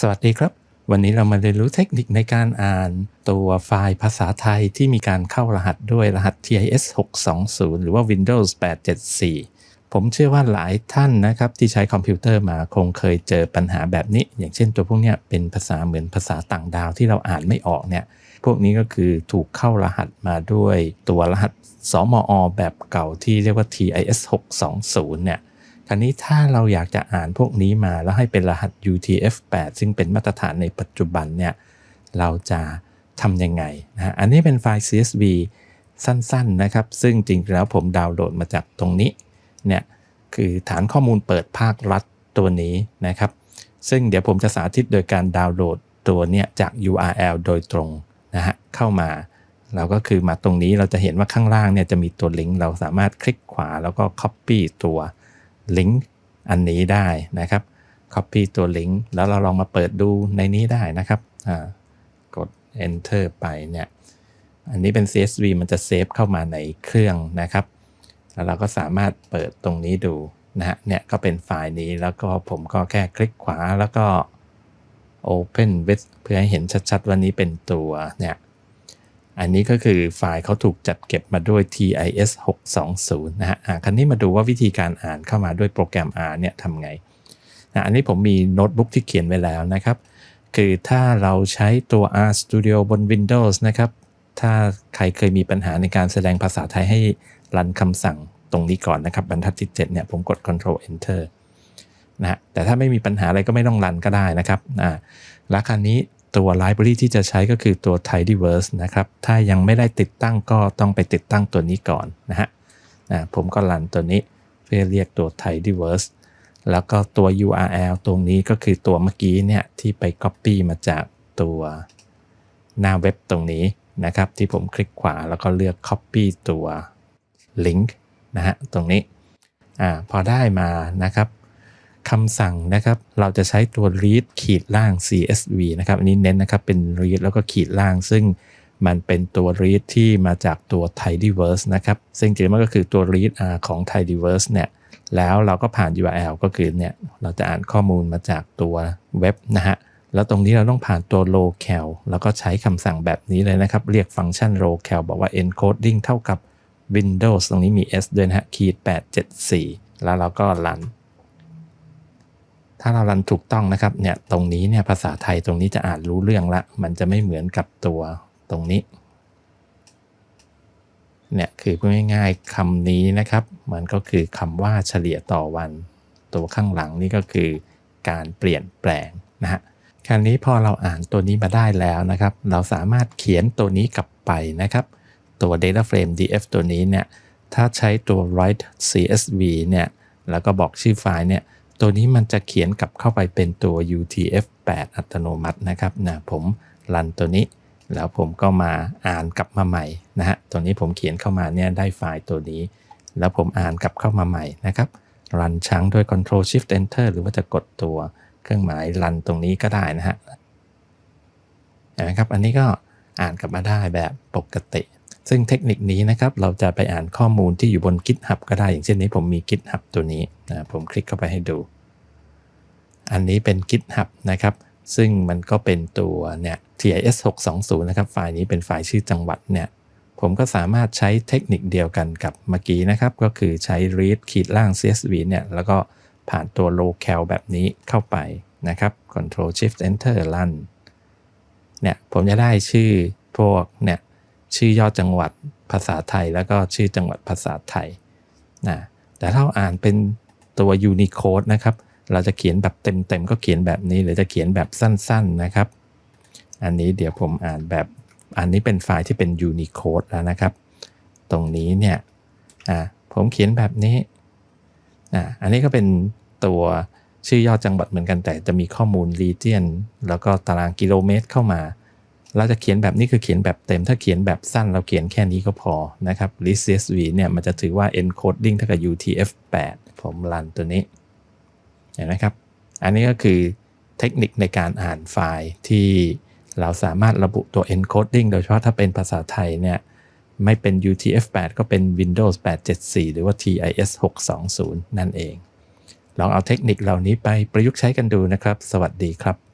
สวัสดีครับ วันนี้เรามาเรียนรู้เทคนิคในการอ่านตัวไฟล์ภาษาไทยที่มีการเข้ารหัสด้วยรหัส TIS 620 หรือว่า Windows 874 ผมเชื่อว่าหลายท่านนะครับ ที่ใช้คอมพิวเตอร์มาคงเคยเจอปัญหาแบบนี้ อย่างเช่นตัวพวกเนี้ยเป็นภาษาเหมือนภาษาต่างดาวที่เราอ่านไม่ออกเนี่ย พวกนี้ก็คือถูกเข้ารหัสมาด้วยตัวรหัสสมอแบบเก่าที่เรียกว่า TIS 620 เนี่ย คราวนี้ถ้าเราอยากจะอ่านพวกนี้มาแล้วให้เป็นรหัส UTF-8 ซึ่งเป็นมาตรฐานในปัจจุบันเนี่ยเราจะทำยังไงนะฮะอันนี้เป็นไฟล์ CSV สั้นๆนะครับ ซึ่งจริงๆแล้วผมดาวน์โหลดมาจากตรงนี้เนี่ยคือฐานข้อมูลเปิดภาครัฐตัวนี้นะครับ ซึ่งเดี๋ยวผมจะสาธิตโดยการดาวน์โหลดตัวเนี้ยจาก URL โดยตรงนะฮะเข้ามา เราก็คือมาตรงนี้เราจะเห็นว่าข้างล่างเนี่ยจะมีตัวลิงก์เราสามารถคลิกขวาแล้วก็ Copy ตัว ลิงก์อันนี้ได้นะครับ Copy ตัวลิงก์แล้วเราลองมาเปิดดูในนี้ได้นะครับกด Enter ไปเนี่ยอันนี้เป็น CSV มันจะเซฟเข้ามาในเครื่องนะครับ แล้วเราก็สามารถเปิดตรงนี้ดูนะฮะเนี่ยก็เป็นไฟล์นี้แล้วก็ผมก็แค่คลิกขวาแล้วก็ Open with เพื่อให้เห็นชัดๆว่านี้เป็นตัวเนี่ย อันนี้ก็คือไฟล์เขาถูกจัดเก็บมาด้วย TIS 620นะฮะอะคราวนี้มาดูว่าวิธีการอ่านเข้ามาด้วยโปรแกรม R เนี่ยทำไงนะอันนี้ผมมีโน้ตบุ๊กที่เขียนไว้แล้วนะครับ คือถ้าเราใช้ตัว R Studio บน Windows นะครับ ถ้าใครเคยมีปัญหาในการแสดงภาษาไทยให้รันคำสั่งตรงนี้ก่อนนะครับ บรรทัดที่ 7 เนี่ยผมกด Ctrl Enter นะฮะแต่ถ้าไม่มีปัญหาอะไรก็ไม่ต้องรันก็ได้นะครับอ่าแล้วคราวนี้ ตัว library ที่จะใช้ก็คือตัว tidyverse นะครับ ถ้ายังไม่ได้ติดตั้งก็ต้องไปติดตั้งตัวนี้ก่อนนะฮะนะผมก็รันตัวนี้เพื่อเรียกตัว tidyverse แล้วก็ตัว URL ตรงนี้ก็คือตัวเมื่อกี้เนี่ยที่ไป copy มาจากตัวหน้าเว็บตรงนี้นะครับ ที่ผมคลิกขวาแล้วก็เลือก copy ตัว link นะฮะตรงนี้อ่าพอได้มานะครับ คำสั่งนะครับ เราจะใช้ตัว read ขีดล่าง CSV นะครับ อันนี้เน้นนะครับเป็น read แล้วก็ขีดล่าง ซึ่งมันเป็นตัว read ที่มาจากตัว tidyverse นะครับ ซึ่งจริงๆมันก็คือตัว read R ของ tidyverse เนี่ย แล้วเราก็ผ่าน URL ก็คือเนี่ย เราจะอ่านข้อมูลมาจากตัวเว็บนะฮะ แล้วตรงนี้เราต้องผ่านตัว locale แล้วก็ใช้คำสั่งแบบนี้เลยนะครับ เรียกฟังก์ชัน locale บอกว่า encoding เท่ากับ Windows ตรงนี้มี S ด้วยนะฮะ ขีด874 แล้วเราก็รัน ถ้าเรารันถูกต้องนะครับเนี่ยตรงนี้เนี่ยภาษาไทยตรงนี้จะอ่านรู้เรื่องละ มันจะไม่เหมือนกับตัวตรงนี้เนี่ยคือพูดง่ายๆคำนี้นะครับ มันก็คือคำว่าเฉลี่ยต่อวัน ตัวข้างหลังนี่ก็คือการเปลี่ยนแปลงนะฮะคราวนี้พอเราอ่านตัวนี้มาได้แล้วนะครับ เราสามารถเขียนตัวนี้กลับไปนะครับ ตัว data frame df ตัวนี้เนี่ยถ้าใช้ตัว write csv เนี่ยแล้วก็บอกชื่อไฟล์เนี่ย ตัวนี้มันจะเขียนกลับเข้าไปเป็นตัว UTF-8 อัตโนมัตินะครับนะผมรันตัวนี้ แล้วผมก็มาอ่านกลับมาใหม่นะฮะตัวนี้ผมเขียนเข้ามาเนี่ยได้ไฟล์ตัวนี้ แล้วผมอ่านกลับเข้ามาใหม่นะครับรันช้างด้วย Control Shift Enter หรือว่าจะกดตัวเครื่องหมายรันตรงนี้ก็ได้นะฮะเห็นไหมครับ อันนี้ก็อ่านกลับมาได้แบบปกติ ซึ่งเทคนิคนี้นะครับเราจะไปอ่านข้อมูลที่อยู่บน GitHub ก็ได้ อย่างเช่นนี้ผมมี GitHub ตัวนี้นะผมคลิกเข้าไปให้ดู อันนี้เป็น GitHub นะครับซึ่งมันก็เป็นตัวเนี่ย TIS 620นะครับไฟล์นี้เป็นไฟล์ชื่อจังหวัดเนี่ยผมก็สามารถใช้เทคนิคเดียวกันกับเมื่อกี้นะครับ ก็คือใช้ read ขีดล่าง CSV เนี่ยแล้วก็ผ่านตัว local แบบนี้เข้าไปนะครับ Control Shift Enter Run เนี่ยผมจะได้ชื่อพวกเนี่ย ชื่อย่อจังหวัดภาษาไทย แล้วก็ชื่อจังหวัดภาษาไทยนะแต่ถ้าอ่านเป็นตัว Unicode นะครับ เราจะเขียนแบบเต็มๆก็เขียนแบบนี้ หรือจะเขียนแบบสั้นๆนะครับ อันนี้เดี๋ยวผมอ่านแบบอันนี้เป็นไฟล์ที่เป็น Unicode แล้วนะครับ ตรงนี้เนี่ยผมเขียนแบบนี้อันนี้ก็เป็นตัวชื่อย่อจังหวัดเหมือนกันแต่จะมีข้อมูล region แล้วก็ตารางกิโลเมตรเข้ามา เราจะเขียนแบบนี้คือเขียนแบบเต็ม ถ้าเขียนแบบสั้นเราเขียนแค่นี้ก็พอนะครับ list csv เนี่ยมันจะถือว่า encoding เท่ากับ utf-8 ผมรันตัวนี้เห็นไหมครับ อันนี้ก็คือเทคนิคในการอ่านไฟล์ที่เราสามารถระบุตัว encoding โดยเฉพาะถ้าเป็นภาษาไทยเนี่ยไม่เป็น UTF-8 ก็เป็น Windows 874 หรือว่า TIS 620 นั่นเอง ลองเอาเทคนิคเหล่านี้ไปประยุกต์ใช้กันดูนะครับ สวัสดีครับ